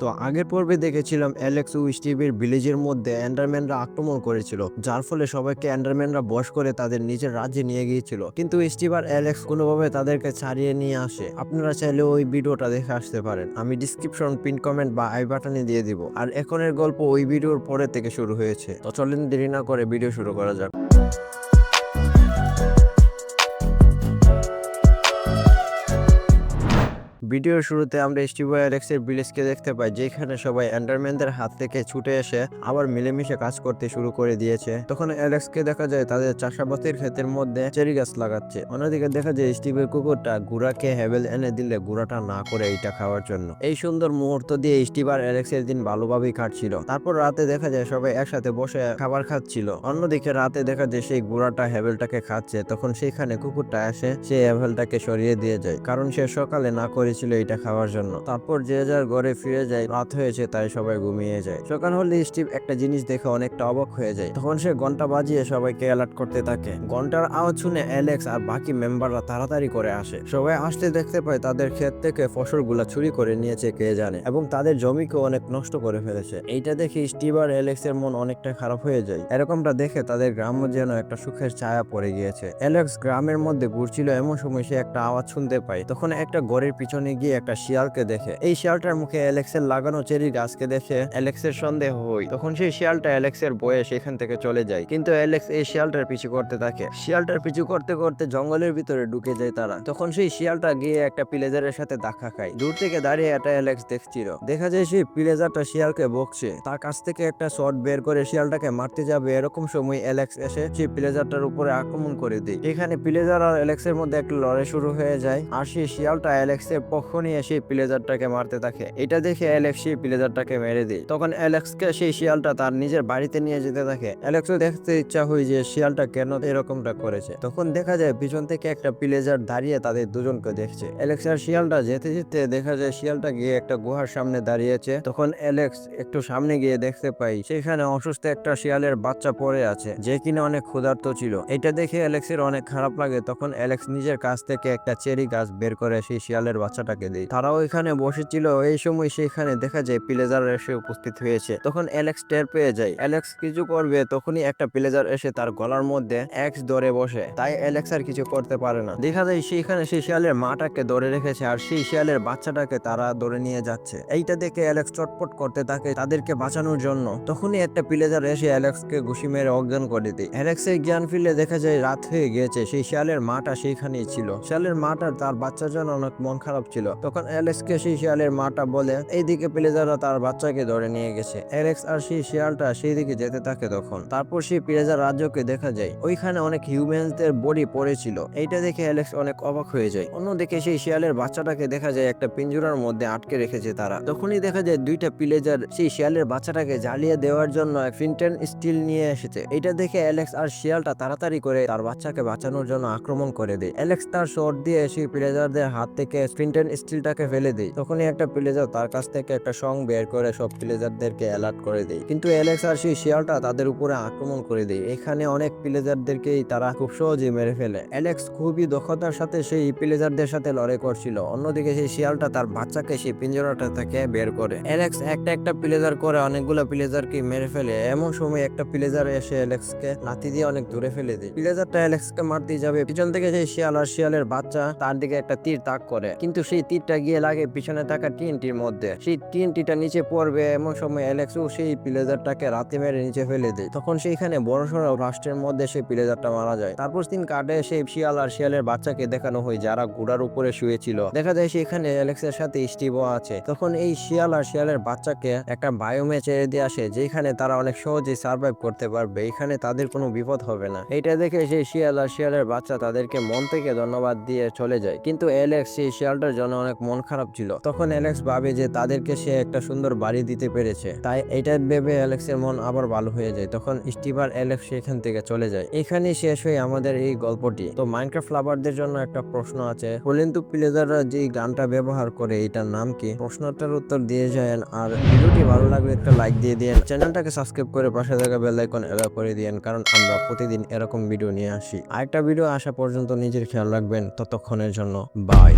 তো আগের পর্বে দেখেছিলাম অ্যালেক্স ও স্টিভের ভিলেজের মধ্যে অ্যান্ডারম্যানরা আক্রমণ করেছিল, যার ফলে সবাইকে অ্যান্ডারম্যানরা বশ করে তাদের নিজের রাজ্যে নিয়ে গিয়েছিল। কিন্তু স্টিভ আর অ্যালেক্স কোনোভাবে তাদেরকে ছাড়িয়ে নিয়ে আসে। আপনারা চাইলে ওই ভিডিওটা দেখে আসতে পারেন। আমি ডিসক্রিপশন পিন কমেন্ট বা আই বাটনে দিয়ে দিব। আর এখনের গল্প ওই ভিডিওর পরে থেকে শুরু হয়েছে। তো চলেন দেরি না করে ভিডিও শুরু করা যাক। ভিডিওর শুরুতে আমরা স্টিভ অ্যালেক্সের ভিলেজকে দেখতে পাই, যেখানে সবাই অ্যান্ডারম্যানদের হাত থেকে ছুটে এসে আবার মিলেমিশে কাজ করতে শুরু করে দিয়েছে। তখন অ্যালেক্সকে দেখা যায় তাদের চাষাবাতির ক্ষেতের মধ্যে চেরি গাছ লাগাচ্ছে। অন্যদিকে দেখা যায় স্টিভের কুকুরটা গুড়াকে হেবেল এনে দিলে গুড়াটা না করে এইটা খাওয়ার জন্য। এই সুন্দর মুহূর্ত দিয়ে স্টিভ আর অ্যালেক্সের দিন ভালোভাবেই কাটছিল। তারপর রাতে দেখা যায় সবাই একসাথে বসে খাবার খাচ্ছিল। অন্যদিকে রাতে দেখা যায় সেই গুড়াটা হেবেলটাকে খাচ্ছে। তখন সেখানে কুকুরটা এসে সেই হেবেলটাকে সরিয়ে দিয়ে যায়। কারণ সে সকালে না করেছিল এটা খাওয়ার জন্য। তারপর যে যার ঘরে ফিরে যায়, রাত হয়েছে তাই সবাই ঘুমিয়ে যায়। সকাল হলে স্টিভ একটা জিনিস দেখে অনেকটা অবাক হয়ে যায়। তখন সে ঘণ্টা বাজিয়ে সবাইকে অ্যালার্ট করতে থাকে। ঘণ্টার আওয়াজ শুনে অ্যালেক্স আর বাকি মেম্বাররা তাড়াতাড়ি করে আসে। সবাই আসতে দেখতে পায় তাদের ক্ষেত থেকে ফসলগুলা চুরি করে নিয়েছে, কে জানে? এবং তাদের জমিকে অনেক নষ্ট করে ফেলেছে। এইটা দেখে স্টিভ আর অ্যালেক্স এর মন অনেকটা খারাপ হয়ে যায়। এরকমটা দেখে তাদের গ্রাম্য যেন একটা সুখের ছায়া পড়ে গিয়েছে। অ্যালেক্স গ্রামের মধ্যে ঘুরছিল, এমন সময় সে একটা আওয়াজ শুনতে পায়। তখন একটা ঘরের পিছনে গিয়ে একটা শিয়ালকে দেখে। এই শিয়ালটার মুখে অ্যালেক্সের লাগানো চেরি গাছকে দেখে অ্যালেক্সের সন্দেহ হয়। তখন সেই শিয়ালটা অ্যালেক্সের বয়ে সেখান থেকে চলে যায়। কিন্তু অ্যালেক্স এই শিয়ালটার পিছু করতে থাকে। শিয়ালটার পিছু করতে করতে জঙ্গলের ভিতরে ঢুকে যায় তারা। তখন সেই শিয়ালটা গিয়ে একটা প্লেজারের সাথে দেখা খায়। দূর থেকে দাঁড়িয়ে একটা অ্যালেক্স দেখছিল। দেখা যায় সেই প্লেজারটা শিয়ালকে বকছে। তার কাছ থেকে একটা শট বের করে শিয়ালটাকে মারতে যাবে। এরকম সময় অ্যালেক্স এসে সেই প্লেজারটার উপরে আক্রমণ করে দেয়। এখানে প্লেজার আর অ্যালেক্সের মধ্যে একটা লড়াই শুরু হয়ে যায়। আর সেই শিয়ালটা অ্যালেক্সের নিয়ে সেই প্লেজারটাকে মারতে থাকে। এটা দেখে অ্যালেক্স সেই প্লেজারটাকে মেরে দেয়। তখন অ্যালেক্সকে সেই শিয়ালটা তার নিজের বাড়িতে নিয়ে যেতে থাকে। অ্যালেক্সও দেখতে ইচ্ছা হয় যে শিয়ালটা কেন এরকমটা করেছে। তখন দেখা যায় পিছন থেকে একটা প্লেজার দাঁড়িয়ে তাদের দুজনকে দেখছে। অ্যালেক্স আর শিয়ালটা যেতে যেতে দেখা যায় শিয়ালটা গিয়ে একটা গুহার সামনে দাঁড়িয়েছে। তখন অ্যালেক্স একটু সামনে গিয়ে দেখতে পাই, সেখানে অসুস্থ একটা শিয়ালের বাচ্চা পড়ে আছে, যে কিনা অনেক ক্ষুধার্ত ছিল। এটা দেখে অ্যালেক্সের অনেক খারাপ লাগে। তখন অ্যালেক্স নিজের কাছ থেকে একটা চেরি গাছ বের করে সেই শিয়ালের বাচ্চাটাকে দেয় তারাও এখানে বসেছিল। এই সময় সেখানে দেখা যায় প্লেজার এসে উপস্থিত হয়েছে। তখন অ্যালেক্স টের পেয়ে যায়। অ্যালেক্স কিছু করবে, তখনই একটা প্লেজার এসে তার গলার মধ্যে এক্স ধরে বসে। তাই অ্যালেক্স আর কিছু করতে পারে না। দেখা যায় সেখানে সেই শিয়ালের মাটাকে ধরে রেখেছে আর সেই শিয়ালের বাচ্চাটাকে তারা ধরে নিয়ে যাচ্ছে। এইটা দেখে অ্যালেক্স চটপট করতে থাকে তাদেরকে বাঁচানোর জন্য। তখনই একটা প্লেজার এসে অ্যালেক্সকে ঘুষি মেরে অজ্ঞান করে দেয়। অ্যালেক্সের জ্ঞান ফিরলে দেখা যায় রাত হয়ে গিয়েছে। সেই শিয়ালের মাটা সেইখানেই ছিল। শিয়ালের মাটা তার বাচ্চার জন্য অনেক মন খারাপ ছিল। তখন অ্যালেক্সকে সেই শিয়ালের মাটা বলে, এইদিকে প্লেজাররা তার বাচ্চাকে ধরে নিয়ে গেছে। অ্যালেক্স আর সেই শিয়ালটা সেই দিকে যেতে থাকে তখন। তারপর সেই প্লেজার রাজ্যকে দেখা যায়। ওইখানে অনেক হিউম্যানদের বডি পড়েছিল। এইটা দেখে অ্যালেক্স অনেক অবাক হয়ে যায়। অন্যদিকে সেই শিয়ালের বাচ্চাটাকে দেখা যায় একটা পিঞ্জুরার মধ্যে আটকে রেখেছে তারা। তখনই দেখা যায় দুইটা প্লেজার সেই শিয়ালের বাচ্চাটাকে জ্বালিয়ে দেওয়ার জন্য ফিন্টেন স্টিল নিয়ে এসেছে। এটা দেখে অ্যালেক্স আর শিয়ালটা তাড়াতাড়ি করে তার বাচ্চাকে বাঁচানোর জন্য আক্রমণ করে দেয়। অ্যালেক্স তার শট দিয়ে সেই প্লেজারদের হাত থেকে ফিন্টেন স্টিলটাকে ফেলে দেয় তখনই একটা প্লেজার তার কাছ থেকে একটা সং বের করে সব প্লেজারদেরকে অ্যালার্ট করে দেয় কিন্তু অ্যালেক্স আর সেই শিয়ালটা তাদের উপরে আক্রমণ করে দেয়। এখানে অনেক প্লেজারদেরকেই তারা খুব সহজে মেরে ফেলে। অ্যালেক্স খুবই দক্ষতার সাথে সেই প্লেজারদের সাথে লড়াই করছিল। অন্যদিকে সেই শিয়ালটা তার বাচ্চাকে সেই পিঞ্জরাটা থেকে বের করে। অ্যালেক্স একটা একটা প্লেজার করে অনেকগুলো প্লেজারকে মেরে ফেলে। এমন সময় একটা প্লেজার এসে অ্যালেক্সকে লাথি দিয়ে অনেক দূরে ফেলে দেয়। প্লেজারটা অ্যালেক্সকে মারতে যাবে। পিছন থেকে সেই শিয়াল আর শিয়ালের বাচ্চা তার দিকে একটা তীর তাক করে। কিন্তু সেই তীরটা গিয়ে লাগে পিছনে থাকা টিএনটির মধ্যে। সেই টিএনটিটা নিচে পড়বে এমন সময় অ্যালেক্সও সেই প্লেজারটাকে রাতে মেরে নিচে ফেলে দেয়। তখন সেইখানে বড় সড়ো রাষ্ট্রের মধ্যে সেই প্লেজারটা মারা যায়। তারপর দিন কাটে সেই শিয়াল আর শিয়ালের বাচ্চাকে দেখানো হয় যারা ঘোড়ার উপরে শুয়েছিল। দেখা যায় সেখানে অ্যালেক্সের সাথে স্টিভও আছে। তখন এই শিয়াল আর শিয়ালের বাচ্চাকে একটা বায়োমে ছেড়ে দিয়ে আসে, যেখানে তারা অনেক সহজে সার্ভাইভ করতে পারবে। এখানে তাদের কোনো বিপদ হবে না। এটা দেখে সেই শিয়াল আর শিয়ালের বাচ্চা তাদেরকে মন থেকে ধন্যবাদ দিয়ে চলে যায়। কিন্তু অ্যালেক্স সেই শিয়ালটার জন্য অনেক মন খারাপ ছিল। তখন অ্যালেক্স ভাবে যে তাদেরকে সে একটা সুন্দর বাড়ি দিতে পেরেছে। তাই এটা ভেবে অ্যালেক্সের মন আবার ভালো হয়ে যায়। তখন স্টিভ আর অ্যালেক্স সেখান থেকে চলে যায়। এখানেই শেষ হয়ে আমাদের এই গল্পটি। তো মাইনক্রাফট লাভারদের জন্য একটা প্রশ্ন আছে। কিন্তু প্লেজাররা যে গানটা ব্যবহার করে, এটার নাম কি? প্রশ্নটার উত্তর দিয়ে যায় আর ভিডিওটি ভালো লাগলে একটা লাইক দিয়ে দিন চ্যানেলটাকে সাবস্ক্রাইব করে পাশে থাকা বেল আইকন এলাও করে দিন কারণ আমরা প্রতিদিন এরকম ভিডিও নিয়ে আসি। আরেকটা ভিডিও আসা পর্যন্ত নিজের খেয়াল রাখবেন। ততক্ষণের জন্য বাই